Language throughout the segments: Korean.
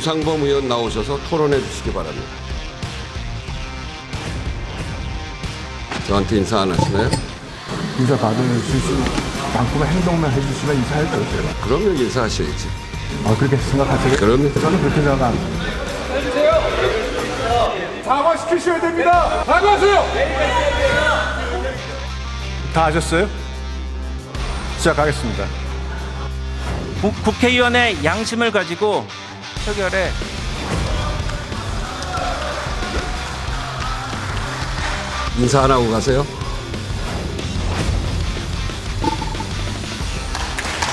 유상범 의원 나오셔서 토론해 주시기 바랍니다. 저한테 인사 안 하시나요? 인사 받으실 수 만큼의 행동만 해주시면 인사할 거예요. 제가. 그러면 인사하셔야지. 아 그렇게 생각하세요? 그러면 저는 그렇게 생각 안 해요. 사과시키셔야 됩니다. 사과하세요. 다 하셨어요? 시작하겠습니다. 국- 국회의원의 양심을 가지고 표결에 인사 안 하고 가세요.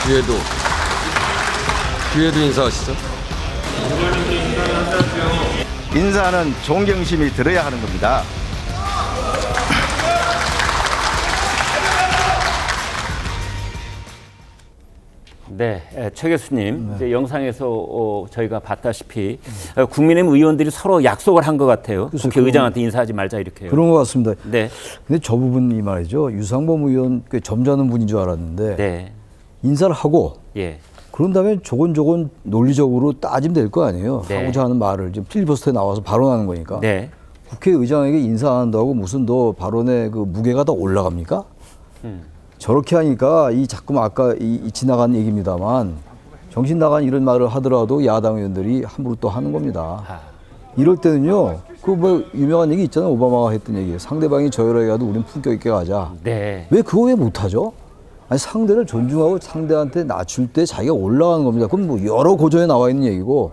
뒤에도 뒤에도 인사하시죠. 인사는 존경심이 들어야 하는 겁니다. 네, 에, 최 교수님 이제 영상에서 어, 저희가 봤다시피 어, 국민의힘 의원들이 서로 약속을 한 것 같아요. 국회 의장한테 인사하지 말자 이렇게요. 그런 것 같습니다. 네, 근데 저 부분이 말이죠. 유상범 의원 꽤 점잖은 분인 줄 알았는데 네, 인사를 하고 예, 그런 다음에 조곤조곤 논리적으로 따지면 될 거 아니에요. 네. 하고자 하는 말을 지금 필리버스터에 나와서 발언하는 거니까. 네, 국회의장에게 인사 안 한다고 무슨 더 발언의 그 무게가 더 올라갑니까? 음. 저렇게 하니까 이 자꾸 아까 이, 이 지나간 얘기입니다만 정신 나간 이런 말을 하더라도 야당 의원들이 함부로 또 하는 겁니다. 아. 이럴 때는요, 그 뭐 유명한 얘기 있잖아요. 오바마가 했던 얘기. 상대방이 저열하게 가도 우린 품격 있게 가자. 네, 왜 그거 왜 못하죠? 아니 상대를 존중하고 상대한테 낮출 때 자기가 올라가는 겁니다. 그럼 뭐 여러 고전에 나와 있는 얘기고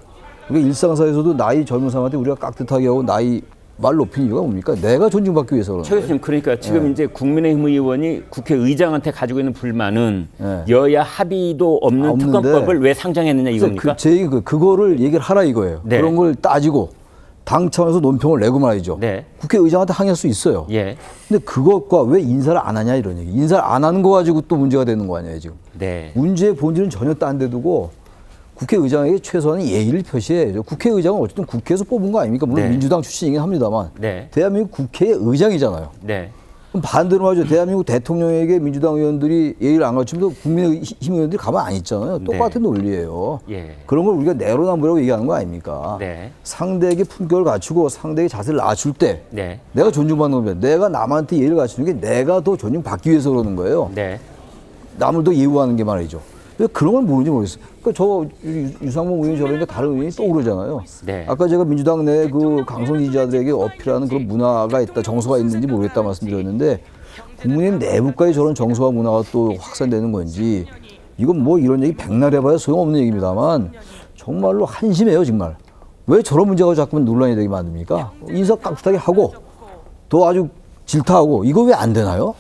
우리가 일상사에서도 나이 젊은 사람한테 우리가 깍듯하게 하고 나이 말 높이는 이유가 뭡니까? 내가 존중받기 위해서 그러는 최. 교수님 그러니까 지금 네. 이제 국민의힘 의원이 국회의장한테 가지고 있는 불만은 네. 여야 합의도 없는 아, 없는데. 특검법을 왜 상정했느냐 이겁니까? 그, 제 그, 그거를 얘기를 하라 이거예요. 네. 그런 걸 따지고 당 차원에서 논평을 내고 말이죠. 네. 국회의장한테 항의할 수 있어요. 예, 근데 그것과 왜 인사를 안 하냐 이런 얘기. 인사를 안 하는 거 가지고 또 문제가 되는 거 아니에요 지금. 네, 문제의 본질은 전혀 딴 데 두고 국회의장에게 최소한의 예의를 표시해야죠. 국회의장은 어쨌든 국회에서 뽑은 거 아닙니까? 물론 네. 민주당 출신이긴 합니다만 네. 대한민국 국회의 의장이잖아요. 네, 그럼 반대로 말이죠. 대한민국 대통령에게 민주당 의원들이 예의를 안 갖추면 국민의힘 의원들이 가만 안 있잖아요. 똑같은 논리예요. 예. 그런 걸 우리가 내로남불이라고 얘기하는 거 아닙니까? 네. 상대에게 품격을 갖추고 상대에게 자세를 낮출 때 네, 내가 존중받는 겁니다. 내가 남한테 예의를 갖추는 게 내가 더 존중받기 위해서 그러는 거예요. 네, 남을 더 예우하는 게 말이죠. 왜 그런 걸 모르는지 모르겠어요. 그러니까 저 유- 유상범 의원이 저러니까 다른 의원이 떠오르잖아요. 네. 아까 제가 민주당 내 그 강성 지지자들에게 어필하는 그런 문화가 있다, 정서가 있는지 모르겠다 말씀드렸는데 국민의힘 내부까지 저런 정서와 문화가 또 확산되는 건지 이건 뭐 이런 얘기 백날 해봐야 소용없는 얘기입니다만 정말로 한심해요 정말. 왜 저런 문제가 자꾸 논란이 되게 만듭니까? 인사 깍듯하게 하고 또 아주 질타하고 이거 왜 안 되나요?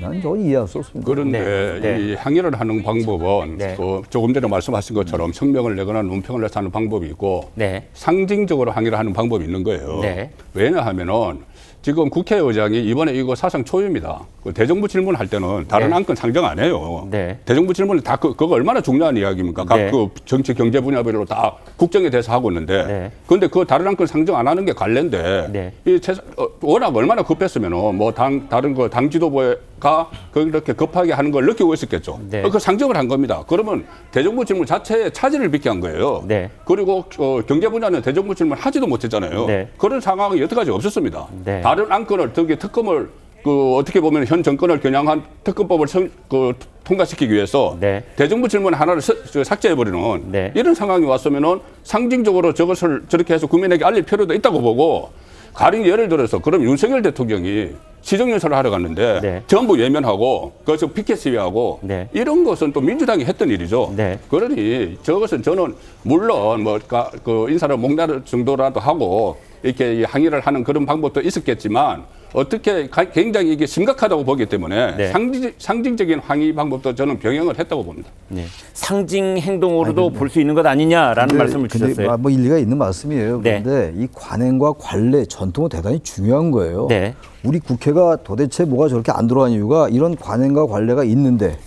난 저건 이해할 수 없습니다. 그런데 네, 네. 이 항의를 하는 방법은 네. 그 조금 전에 말씀하신 것처럼 성명을 내거나 논평을 내서 하는 방법이 있고 네. 상징적으로 항의를 하는 방법이 있는 거예요. 네. 왜냐하면은 지금 국회의장이 이번에 이거 사상 초유입니다. 그 대정부 질문할 때는 다른 네. 안건 상정 안 해요. 네. 대정부 질문은 다 그, 그거 얼마나 중요한 이야기입니까? 각 네. 그 정치 경제 분야별로 다 국정에 대해서 하고 있는데 네. 그런데 그 다른 안건 상정 안 하는 게 관례인데 네. 이 제, 어, 워낙 얼마나 급했으면은 뭐 당 다른 거 당 지도부 가 그렇게 급하게 하는 걸 느끼고 있었겠죠. 네. 어, 그 상정을 한 겁니다. 그러면 대정부 질문 자체에 차질을 빚게 한 거예요. 네. 그리고 어, 경제 분야는 대정부 질문 하지도 못했잖아요. 네. 그런 상황이 여태까지 없었습니다. 네. 다른 안건을 특히 특검을 그 어떻게 보면 현 정권을 겨냥한 특검법을 성, 그 통과시키기 위해서 네. 대정부 질문 하나를 삭제해 버리는 네. 이런 상황이 왔으면은 상징적으로 저것을 저렇게 해서 국민에게 알릴 필요도 있다고 보고 가령 예를 들어서 그럼 윤석열 대통령이 시정연설을 하러 갔는데 네. 전부 예면하고 그저 피켓 시위하고 네. 이런 것은 또 민주당이 했던 일이죠. 네. 그러니 저것은 저는 물론 뭐 그 인사를 목날 정도라도 하고 이렇게 이 항의를 하는 그런 방법도 있었겠지만 어떻게 가- 굉장히 이게 심각하다고 보기 때문에 네. 상징, 상징적인 항의 방법도 저는 병행을 했다고 봅니다. 네. 상징 행동으로도 볼 수 있는 것 아니냐라는 근데- 말씀을 근데 주셨어요. 뭐 일리가 있는 말씀이에요. 네. 그런데 이 관행과 관례, 전통은 대단히 중요한 거예요. 네. 우리 국회가 도대체 뭐가 저렇게 안 돌아가는 이유가 이런 관행과 관례가 있는데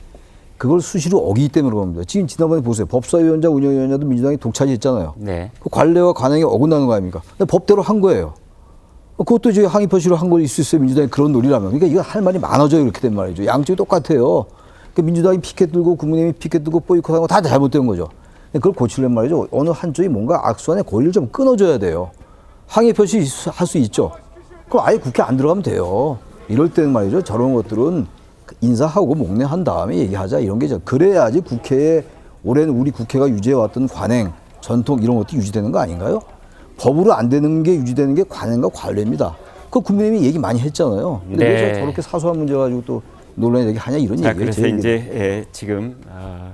그걸 수시로 어기기 때문에 그런 겁니다. 지금 지난번에 보세요. 법사위원장, 운영위원장도 민주당이 독차지했잖아요. 네. 그 관례와 관행이 어긋나는 거 아닙니까? 근데 법대로 한 거예요. 그것도 이제 항의 표시로 한걸 있을 수 있어요. 민주당이 그런 논리라면. 그러니까 이거 할 말이 많아져요. 이렇게 된 말이죠. 양쪽이 똑같아요. 그러니까 민주당이 피켓 들고 국민의힘이 피켓 들고 보이콧하는 거다 잘못된 거죠. 그걸 고치려면 말이죠. 어느 한쪽이 뭔가 악수안의 고리를 좀 끊어줘야 돼요. 항의 표시 할 수 있죠. 그럼 아예 국회 안 들어가면 돼요. 이럴 때는 말이죠. 저런 것들은 인사하고 목례한 다음에 얘기하자 이런 게 죠. 그래야지 국회에 오랜 우리 국회가 유지해왔던 관행, 전통 이런 것도 유지되는 거 아닌가요? 법으로 안 되는 게 유지되는 게 관행과 관례입니다. 그 국민의힘이 얘기 많이 했잖아요. 근데 네. 왜 저렇게 사소한 문제 가지고 또 논란이 되게 하냐 이런 자, 얘기예요. 그래서. 이제 예, 지금 아,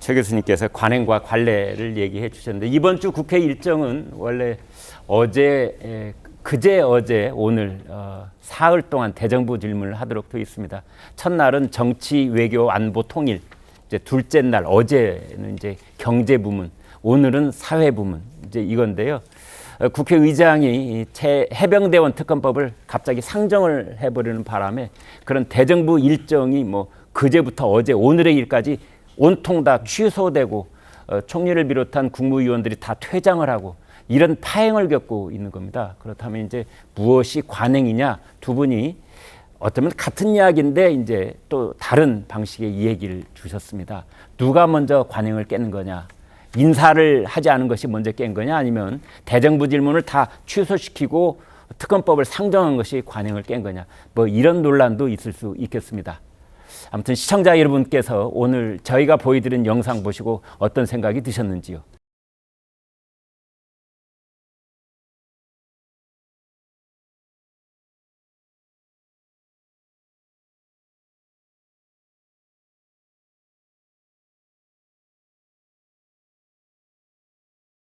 최 교수님께서 관행과 관례를 얘기해 주셨는데 이번 주 국회 일정은 원래 어제 예, 그제 어제 오늘 어, 사흘 동안 대정부 질문을 하도록 되어 있습니다. 첫날은 정치 외교 안보 통일 이제 둘째 날 어제는 이제 경제 부문 오늘은 사회 부문 이제 이건데요. 어, 국회의장이 이새 해병대원 특검법을 갑자기 상정을 해버리는 바람에 그런 대정부 일정이 뭐 그제부터 어제 오늘의 일까지 온통 다 취소되고 어, 총리를 비롯한 국무위원들이 다 퇴장을 하고 이런 파행을 겪고 있는 겁니다. 그렇다면 이제 무엇이 관행이냐 두 분이 어쩌면 같은 이야기인데 이제 또 다른 방식의 이 얘기를 주셨습니다. 누가 먼저 관행을 깨는 거냐? 인사를 하지 않은 것이 먼저 깬 거냐? 아니면 대정부 질문을 다 취소시키고 특검법을 상정한 것이 관행을 깬 거냐? 뭐 이런 논란도 있을 수 있겠습니다. 아무튼 시청자 여러분께서 오늘 저희가 보여드린 영상 보시고 어떤 생각이 드셨는지요?